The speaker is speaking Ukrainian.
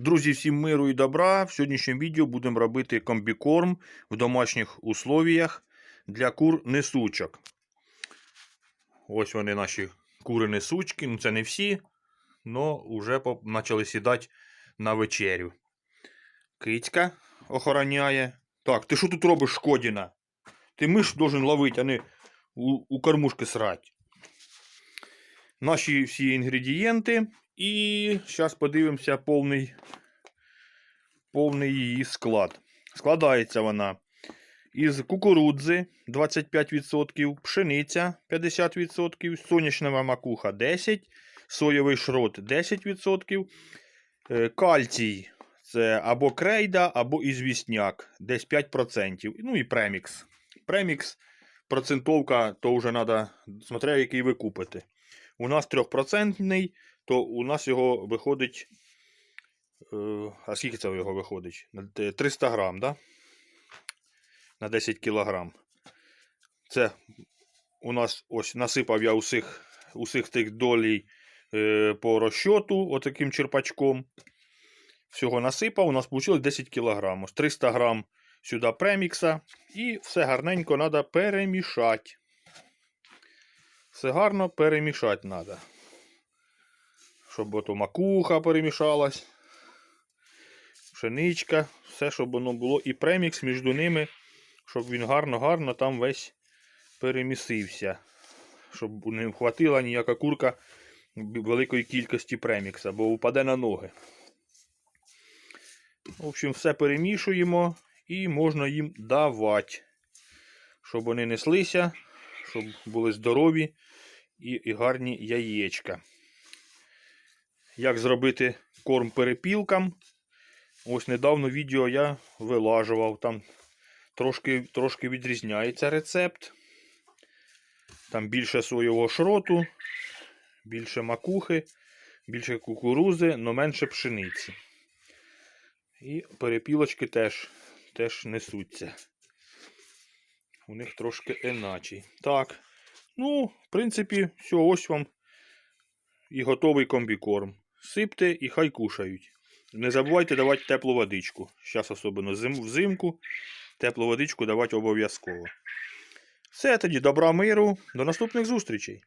Друзі, всім миру і добра. В сьогоднішньому відео будемо робити комбікорм в домашніх условіях для кур несучок. Ось вони наші кури несучки. Ну це не всі, але вже почали сідати на вечерю. Кицька охороняє. Так, ти що тут робиш, Шкодіна? Ти миш должен ловити, а не у, у кормушки срать. Наші всі інгредієнти. І зараз подивимося повний, повний її склад. Складається вона із кукурудзи 25%, пшениця 50%, сонячна макуха 10%, соєвий шрот 10%, е, кальцій це або крейда, або ізвісняк, десь 5%. Ну і премікс. Премікс, процентовка, то вже треба, смотря який ви купите. У нас 3%, то у нас його виходить. е, А скільки це його виходить? Е, 300 грам, да? На 10 кілограм. Це у нас ось насипав я усіх, усіх тих долій е, по розчоту, отаким черпачком. Всього насипав, у нас вийшло 10 кг. Ось 300 грам сюди премікса. І все гарненько треба перемішати. Все гарно перемішати треба. Щоб ото макуха перемішалась. Пшеничка, все, щоб воно було. І премікс між ними, щоб він гарно-гарно там весь перемісився. Щоб не вхватила ніяка курка великої кількості премікса, бо впаде на ноги. В общем, все перемішуємо і можна їм давати, щоб вони неслися, щоб були здорові і, і гарні яєчка. Як зробити корм перепілкам? Ось недавно відео я вилажував. Там трошки, трошки відрізняється рецепт. Там більше соєвого шроту, більше макухи, більше кукурузи, але менше пшениці. І перепілочки теж, теж несуться. У них трошки іначе. Так. Ну, в принципі, все, ось вам і готовий комбікорм. Сипте і хай кушають. Не забувайте давати теплу водичку. Зараз особливо зим, взимку теплу водичку давати обов'язково. Все тоді, добра миру. До наступних зустрічей.